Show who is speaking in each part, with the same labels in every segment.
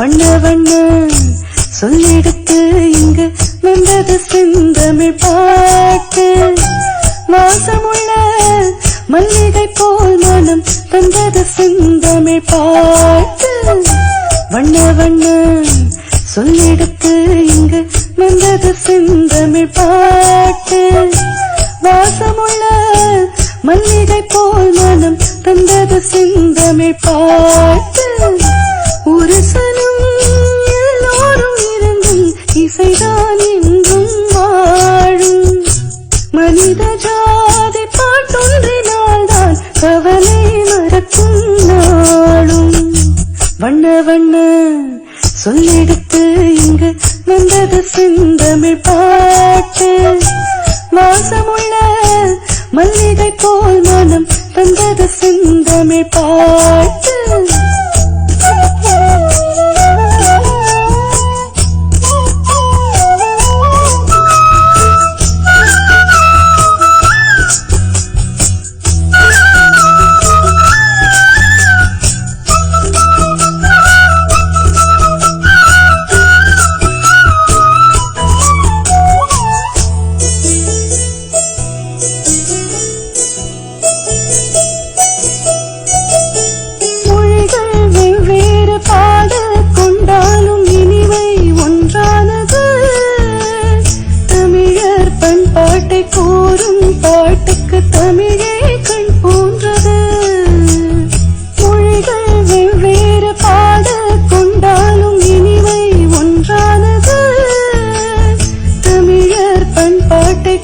Speaker 1: வண்ண வண்ண சொல்லிடுத்து இங்கு வந்தது செந்தமிழ் பாட்டு. வாசமுள்ள மல்லிகை போல் மனம் தந்தது செந்தமிழ் பாட்டு. வண்ண வண்ண சொல்லிடுத்து இங்கு வந்தது செந்தமிழ் பாட்டு. வாசமுள்ள மல்லிகை போல் மனம் தந்தது செந்தமிழ் பாட்டு. இசைதான் என்றும் வாழும் மனித ஜாதி பாட்டொன்றினால்தான் கவலை மறக்கும் நாளும் வண்ண வண்ண சொல்லெடுத்து இங்கு வந்தது செந்தமிழ் பாட்டு. வாசமுள்ள மல்லிகை போல் மனம் தந்தது செந்தமிழ் பாட்டு.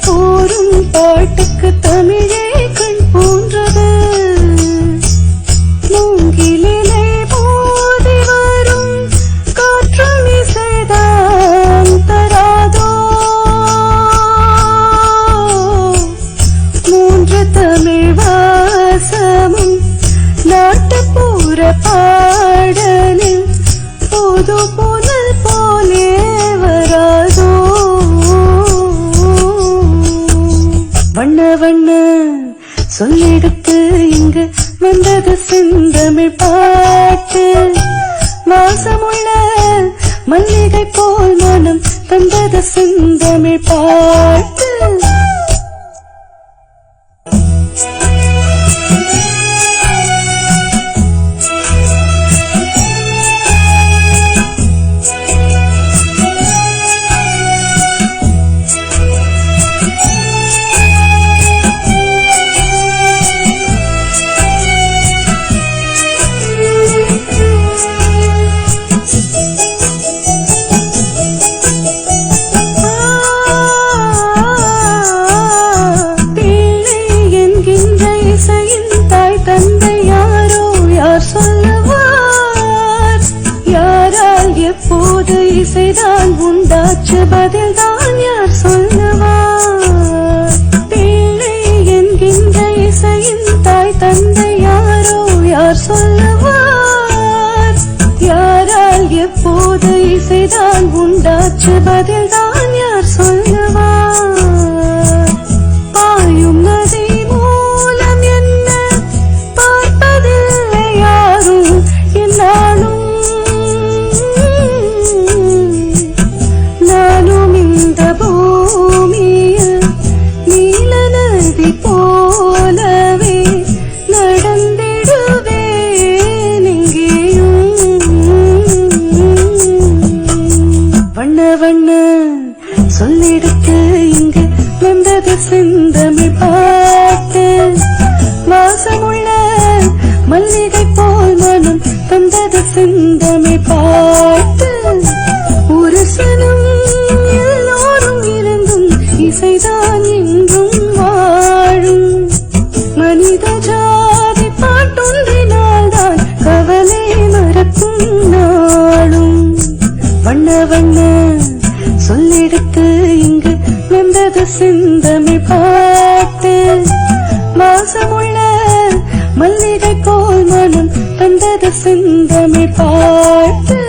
Speaker 1: பண்பாட்டை பாட்டுக்கு தமிழ் வந்தது செந்தமிழ் பாட்டு. வாசமுள்ள மல்லிகை போல் மனம் தந்தது செந்தமிழ் பாட்டு. உண்டாச்சு பதில் தான் யார் சொல்லுவார் பிள்ளை என்கின்ற இசையின் தாய் தந்தை யாரோ யார் சொல்லுவார்? யாரால் எப்போது இசைதான் உண்டாச்சு பதில் இசைதான் என்றும் வாழும். மனித ஜாதி பாட்டொன்றினால்தான் கவலை மறக்கும் நாளும். வண்ண வண்ண சொல்லெடுத்து இங்கு வந்தது செந்தமிழ் பாட்டு. மாசமுள்ள மல்லிகை போல் மனம் தந்தது செந்தமிழ் பாட்டு.